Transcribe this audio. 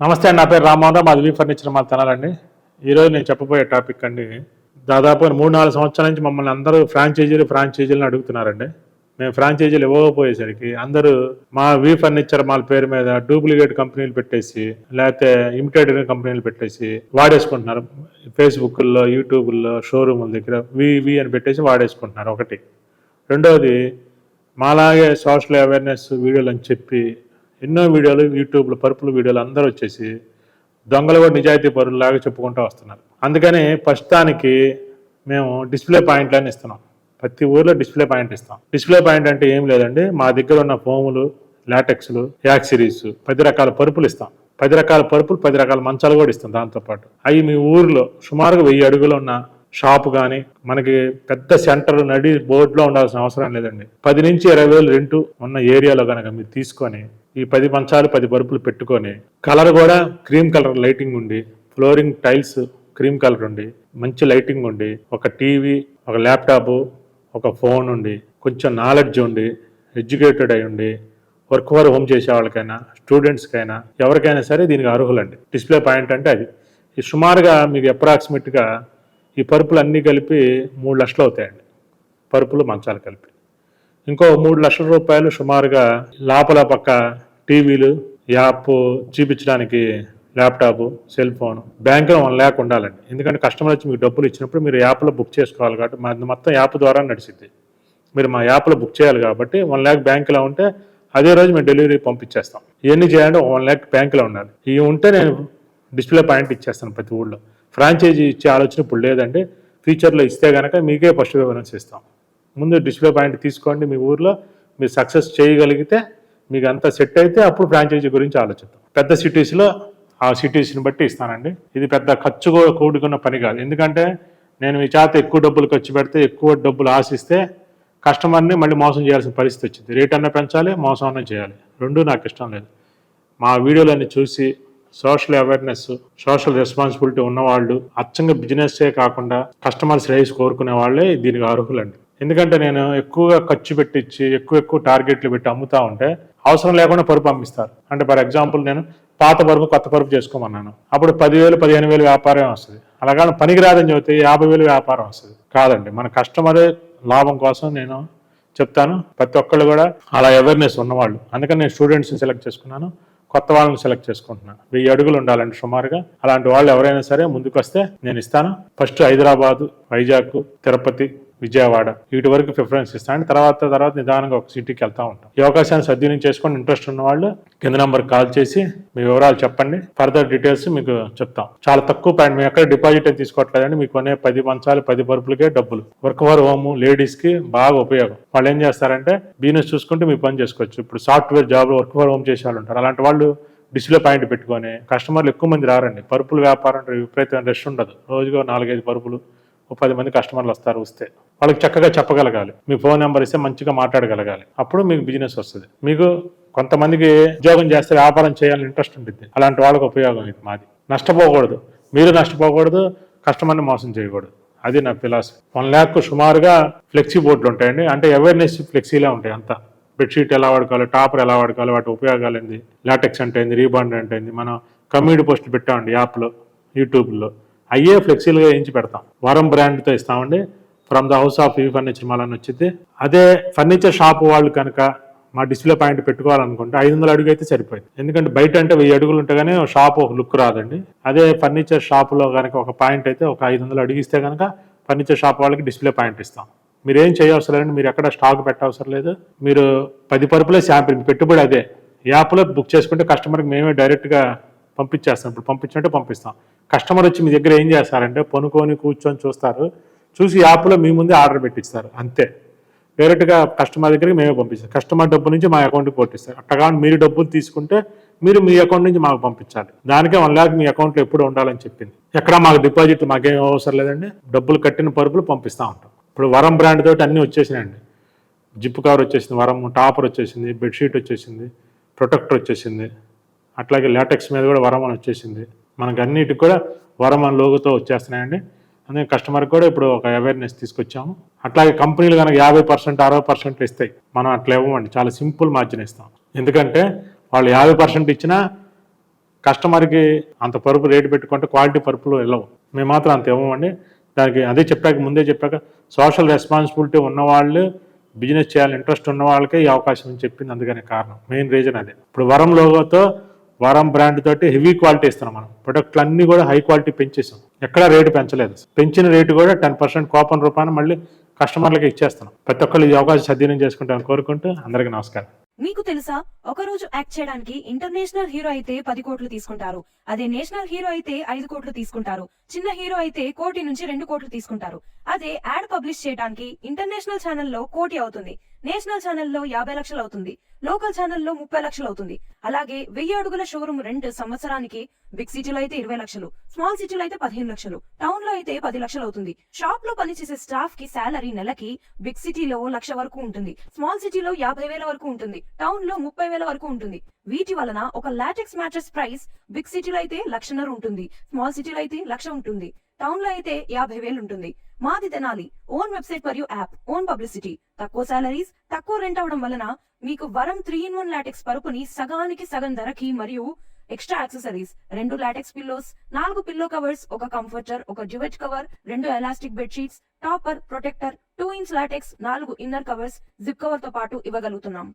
నమస్తే అండి నా పేరు రామ్మోహన్ మాది వీ ఫర్నిచర్ మా తనాలండి. ఈరోజు నేను చెప్పబోయే టాపిక్ అండి దాదాపు మూడు నాలుగు సంవత్సరాల నుంచి మమ్మల్ని అందరూ ఫ్రాంచైజీలు ఫ్రాంచైజీలను అడుగుతున్నారండి. మేము ఫ్రాంచైజీలు ఇవ్వకపోయేసరికి అందరూ మా వీ ఫర్నిచర్ మాల్ పేరు మీద డూప్లికేట్ కంపెనీలు పెట్టేసి లేకపోతే ఇమిటేటెడ్ కంపెనీలు పెట్టేసి వాడేసుకుంటున్నారు. ఫేస్బుక్లో యూట్యూబ్లో షోరూముల దగ్గర వి వి అని పెట్టేసి వాడేసుకుంటున్నారు ఒకటి. రెండవది మాలాగే సోషల్ అవేర్నెస్ వీడియోలు అని చెప్పి ఎన్నో వీడియోలు యూట్యూబ్లో పరుపుల వీడియోలు అందరూ వచ్చేసి దొంగలు కూడా నిజాయితీ పరుల్లాగా చెప్పుకుంటూ వస్తున్నారు. అందుకని ప్రస్తుతానికి మేము డిస్ప్లే పాయింట్లని ఇస్తున్నాం. ప్రతి ఊర్లో డిస్ప్లే పాయింట్ ఇస్తాం. డిస్ప్లే పాయింట్ అంటే ఏం లేదండి మా దగ్గర ఉన్న ఫోములు లాటెక్స్లు యాక్సిరీస్ పది రకాల పరుపులు ఇస్తాం. పది రకాల పరుపులు పది రకాల మంచాలు కూడా ఇస్తాం దాంతోపాటు. అవి మీ ఊర్లో సుమారుగా వెయ్యి అడుగులు ఉన్న షాప్ కానీ మనకి పెద్ద సెంటర్ నడి బోర్డులో ఉండాల్సిన అవసరం లేదండి. పది నుంచి ఇరవై వేలు రెంటు ఉన్న ఏరియాలో కనుక మీరు తీసుకొని ఈ పది మంచాలు పది బరుపులు పెట్టుకొని కలర్ కూడా క్రీమ్ కలర్ లైటింగ్ ఉండి ఫ్లోరింగ్ టైల్స్ క్రీమ్ కలర్ ఉండి మంచి లైటింగ్ ఉండి ఒక టీవీ ఒక ల్యాప్టాప్ ఒక ఫోన్ ఉండి కొంచెం నాలెడ్జ్ ఉండి ఎడ్యుకేటెడ్ అయి ఉండి వర్క్ ఫర్ హోమ్ చేసే వాళ్ళకైనా స్టూడెంట్స్కైనా ఎవరికైనా సరే దీనికి అర్హులండి. డిస్ప్లే పాయింట్ అంటే అది. సుమారుగా మీకు అప్రాక్సిమేట్గా ఈ పరుపులు అన్నీ కలిపి మూడు లక్షలు అవుతాయండి. పరుపులు మంచాలు కలిపి. ఇంకో మూడు లక్షల రూపాయలు సుమారుగా లోపల పక్క టీవీలు యాప్ చూపించడానికి ల్యాప్టాప్ సెల్ ఫోన్ బ్యాంకులో వన్ ల్యాక్ ఉండాలండి. ఎందుకంటే కస్టమర్ వచ్చి మీకు డబ్బులు ఇచ్చినప్పుడు మీరు యాప్లో బుక్ చేసుకోవాలి కాబట్టి మాది మొత్తం యాప్ ద్వారా నడిచింది మీరు మా యాప్లో బుక్ చేయాలి కాబట్టి వన్ ల్యాక్ బ్యాంకులో ఉంటే అదే రోజు మేము డెలివరీ పంపించేస్తాం. ఇవన్నీ చేయాలంటే వన్ ల్యాక్ బ్యాంకులో ఉండాలి. ఇవి ఉంటే నేను డిస్ప్లే పాయింట్ ఇచ్చేస్తాను ప్రతి ఊళ్ళో. ఫ్రాంచైజీ ఇచ్చే ఆలోచన ఇప్పుడు లేదండి. ఫ్యూచర్లో ఇస్తే కనుక మీకే ఫస్ట్ ప్రిఫరెన్స్ ఇస్తాం ముందు డిస్ప్లే పాయింట్ తీసుకోండి మీ ఊర్లో మీరు సక్సెస్ చేయగలిగితే మీకు అంతా సెట్ అయితే అప్పుడు ఫ్రాంచైజీ గురించి ఆలోచిద్దాం. పెద్ద సిటీస్లో ఆ సిటీస్ని బట్టి ఇస్తానండి. ఇది పెద్ద ఖర్చు కూడుకున్న పని కాదు. ఎందుకంటే నేను మీ చేత ఎక్కువ డబ్బులు ఖర్చు పెడితే ఎక్కువ డబ్బులు ఆశిస్తే కస్టమర్ని మళ్ళీ మోసం చేయాల్సిన పరిస్థితి వచ్చింది. రేట్ అన్న పెంచాలి మోసం అన్న చేయాలి. రెండూ నాకు ఇష్టం లేదు. మా వీడియోలన్నీ చూసి సోషల్ అవేర్నెస్ సోషల్ రెస్పాన్సిబిలిటీ ఉన్నవాళ్ళు అచ్చంగా బిజినెస్సే కాకుండా కస్టమర్ సర్వీస్ కోరుకునే వాళ్ళే దీనికి అర్హులండి. ఎందుకంటే నేను ఎక్కువగా ఖర్చు పెట్టించి ఎక్కువ ఎక్కువ టార్గెట్లు పెట్టి అమ్ముతా ఉంటే అవసరం లేకుండా పరుపు అమ్మిస్తారు. అంటే ఫర్ ఎగ్జాంపుల్ నేను పాత పరుపు కొత్త పరుపు చేసుకోమన్నాను. అప్పుడు పదివేలు పదిహేను వేలు వ్యాపారం వస్తుంది. అలాగే పనికిరాదని చెబితే యాభై వేలు వ్యాపారం వస్తుంది. కాదండి మన కస్టమరే లాభం కోసం నేను చెప్తాను. ప్రతి ఒక్కళ్ళు కూడా అలా అవేర్నెస్ ఉన్నవాళ్ళు. అందుకని నేను స్టూడెంట్స్ని సెలెక్ట్ చేసుకున్నాను. కొత్త వాళ్ళని సెలెక్ట్ చేసుకుంటున్నాను వెయ్యి అడుగులు ఉండాలండి సుమారుగా. అలాంటి వాళ్ళు ఎవరైనా సరే ముందుకు వస్తే నేను ఇస్తాను. ఫస్ట్ హైదరాబాదు వైజాగ్ తిరుపతి విజయవాడ. వీటి వరకు ప్రిఫరెన్స్ ఇస్తాను. తర్వాత తర్వాత నిదానంగా ఒక సిటీకి వెళ్తా ఉంటాం. ఈ అవకాశాన్ని సద్వినియోగం చేసుకొని ఇంట్రెస్ట్ ఉన్న వాళ్ళు కింద నంబర్ కాల్ చేసి మీ వివరాలు చెప్పండి. ఫర్దర్ డీటెయిల్స్ మీకు చెప్తాం. చాలా తక్కువ పాయింట్ మేము ఎక్కడ డిపాజిట్ అయితే తీసుకోవట్లేదండి. మీకు కొనే పది మంచాలు పది పరుపులకే డబ్బులు. వర్క్ ఫర్ హోమ్ లేడీస్కి బాగా ఉపయోగం. వాళ్ళు ఏం చేస్తారంటే బిజినెస్ చూసుకుంటే మీ పని చేసుకోవచ్చు. ఇప్పుడు software job work for home చేసే వాళ్ళు ఉంటారు. అలాంటి వాళ్ళు డిస్ప్లే పాయింట్ పెట్టుకొని కస్టమర్లు ఎక్కువ మంది రారండి. పరుపుల వ్యాపారం విపరీతమైన రష్ ఉండదు. రోజుగా నాలుగైదు పరుపులు పది మంది కస్టమర్లు వస్తారు వస్తే. వాళ్ళకి చక్కగా చెప్పగలగాలి. మీ ఫోన్ నెంబర్ ఇస్తే మంచిగా మాట్లాడగలగాలి. అప్పుడు మీకు బిజినెస్ వస్తుంది. మీకు కొంతమందికి ఉద్యోగం చేస్తే వ్యాపారం చేయాలని ఇంట్రెస్ట్ ఉంటుంది అలాంటి వాళ్ళకి ఉపయోగం ఇది మాది. నష్టపోకూడదు. మీరు నష్టపోకూడదు. కస్టమర్ని మోసం చేయకూడదు. అది నా ఫిలాసఫీ. వన్ ల్యాక్ సుమారుగా ఫ్లెక్సీ బోర్డులు ఉంటాయండి. అంటే అవేర్నెస్ ఫ్లెక్సీలే ఉంటాయి అంతా. బెడ్షీట్ ఎలా వాడుకోవాలి టాపర్ ఎలా వాడుకోవాలి వాటి ఉపయోగాలు ఏంది లాటెక్స్ అంటే ఏంది రీబాండ్ అంటే ఏంది మనం కమ్యూనిటీ పోస్టులు పెట్టామండి యాప్లో యూట్యూబ్లో. అయ్యే ఫ్లెక్సీలుగా వేయించి పెడతాం. వరం బ్రాండ్తో ఇస్తామండి. ఫ్రమ్ ద హౌస్ ఆఫ్ ఈ ఫర్నిచర్ మాల్ అని వచ్చింది. అదే ఫర్నిచర్ షాప్ వాళ్ళు కనుక మా డిస్ప్లే పాయింట్ పెట్టుకోవాలనుకుంటే ఐదు వందల అడుగు అయితే సరిపోయింది. ఎందుకంటే బయట అంటే వెయ్యి అడుగులు కానీ షాప్ ఒక లుక్ రాదండి. అదే ఫర్నిచర్ షాపులో కనుక ఒక పాయింట్ అయితే ఒక ఐదు వందలు అడిగిస్తే కనుక ఫర్నిచర్ షాప్ వాళ్ళకి డిస్ప్లే పాయింట్ ఇస్తాం. మీరు ఏం చేయవసరం లేదండి మీరు ఎక్కడ స్టాక్ పెట్టవసరం లేదు. మీరు పది పరుపులే శాంపిల్ పెట్టుబడి అదే. యాప్లో బుక్ చేసుకుంటే కస్టమర్కి మేమే డైరెక్ట్గా పంపించేస్తాం. ఇప్పుడు పంపించినట్టే పంపిస్తాం. కస్టమర్ వచ్చి మీ దగ్గర ఏం చేస్తారంటే పనుకొని కూర్చొని చూస్తారు. చూసి యాప్లో మీ ముందే ఆర్డర్ పెట్టిస్తారు అంతే. డైరెక్ట్గా కస్టమర్ దగ్గరికి మేమే పంపిస్తాం. కస్టమర్ డబ్బు నుంచి మా అకౌంట్కి కొట్టిస్తారు. కానీ మీరు డబ్బులు తీసుకుంటే మీరు మీ అకౌంట్ నుంచి మాకు పంపించాలి. దానికే వన్ ల్యాక్ మీ అకౌంట్లో ఎప్పుడు ఉండాలని చెప్పింది. ఎక్కడ మాకు డిపాజిట్ మాకేం అవసరం లేదండి. డబ్బులు కట్టిన పరుపులు పంపిస్తూ ఉంటాం. ఇప్పుడు వరం బ్రాండ్ తోటి అన్నీ వచ్చేసినాయండి. జిప్ కవర్ వచ్చేసింది వరం టాపర్ వచ్చేసింది బెడ్షీట్ వచ్చేసింది ప్రొటెక్టర్ వచ్చేసింది అట్లాగే లాటెక్స్ మీద కూడా వరం అని వచ్చేసింది. మనకు అన్నిటికి కూడా వరం అని లోగుతో వచ్చేస్తున్నాయండి. అందుకే కస్టమర్కి కూడా ఇప్పుడు ఒక అవేర్నెస్ తీసుకొచ్చాము. అట్లాగే కంపెనీలు కనుక యాభై పర్సెంట్ అరవై పర్సెంట్ ఇస్తాయి. మనం అట్లా ఇవ్వమండి. చాలా సింపుల్ మార్జిన్ ఇస్తాం. ఎందుకంటే వాళ్ళు యాభై పర్సెంట్ ఇచ్చినా కస్టమర్కి అంత పరుపు రేటు పెట్టుకుంటే క్వాలిటీ పరుపులు వెళ్ళవు మేము మాత్రం అంత ఇవ్వమండి. దానికి అదే చెప్పాక ముందే చెప్పాక సోషల్ రెస్పాన్సిబిలిటీ ఉన్నవాళ్ళు బిజినెస్ చేయాలని ఇంట్రెస్ట్ ఉన్న వాళ్ళకే ఈ అవకాశం అని చెప్పింది. అందుకనే కారణం. మెయిన్ రీజన్ అదే. ఇప్పుడు వరం లోగోతో వరం బ్రాండ్ తోటి హెవీ క్వాలిటీ ఇస్తున్నాం మనం. ప్రొడక్ట్లు అన్ని కూడా హై క్వాలిటీ పెంచేసాం. ఎక్కడా రేటు పెంచలేదు. పెంచిన రేటు కూడా టెన్ పర్సెంట్ కూపన్ రూపాయన మళ్ళీ కస్టమర్లకి ఇచ్చేస్తున్నాం. ప్రతి ఒక్కరు ఈ అవకాశం సద్వినియోగం చేసుకుంటాను కోరుకుంటూ అందరికీ నమస్కారం. మీకు తెలుసా? ఒక రోజు యాక్ట్ చేయడానికి ఇంటర్నేషనల్ హీరో అయితే పది కోట్లు తీసుకుంటారు. అదే నేషనల్ హీరో అయితే ఐదు కోట్లు తీసుకుంటారు. చిన్న హీరో అయితే కోటి నుంచి రెండు కోట్లు తీసుకుంటారు. అదే యాడ్ పబ్లిష్ చేయడానికి ఇంటర్నేషనల్ ఛానల్లో కోటి అవుతుంది. నేషనల్ ఛానల్లో యాభై లక్షలు అవుతుంది. లోకల్ ఛానల్లో ముప్పై లక్షలు అవుతుంది. అలాగే వెయ్యి అడుగుల షోరూమ్ రెంట్ సంవత్సరానికి బిగ్ సిటీలో అయితే ఇరవై లక్షలు స్మాల్ సిటీలో అయితే పదిహేను లక్షలు టౌన్లో అయితే పది లక్షలు అవుతుంది. షాప్లో పనిచేసే స్టాఫ్కి శాలరీ నెలకి బిగ్ సిటీలో లక్ష వరకు ఉంటుంది. స్మాల్ సిటీలో యాభై వేల వరకు ఉంటుంది. టౌన్లో ముప్పై వేల వరకు ఉంటుంది. వీటి వలన ఒక లాటెక్స్ మ్యాట్రెస్ ప్రైస్ బిగ్ సిటీలో అయితే లక్షన్నర ఉంటుంది స్మాల్ సిటీలో అయితే లక్ష ఉంటుంది టౌన్లో అయితే యాభై వేలు ఉంటుంది. మాది తెనాలి ఓన్ వెబ్సైట్ మరియు యాప్ ఓన్ పబ్లిసిటీ. తక్కువ సాలరీస్ తక్కువ రెంట్ అవడం వలన మీకు వరం త్రీ ఇన్ వన్ లాటెక్స్ పరుపుని సగానికి సగం ధరకి మరియు ఎక్స్ట్రా యాక్సెసరీస్ రెండు లాటెక్స్ పిల్లోస్ నాలుగు పిల్లో కవర్స్ ఒక కంఫర్టర్ ఒక డ్యువెట్ కవర్ రెండు elastic bed sheets topper protector two inch latex నాలుగు ఇన్నర్ కవర్స్ జిప్ కవర్తో పాటు ఇవ్వగలుగుతున్నాం.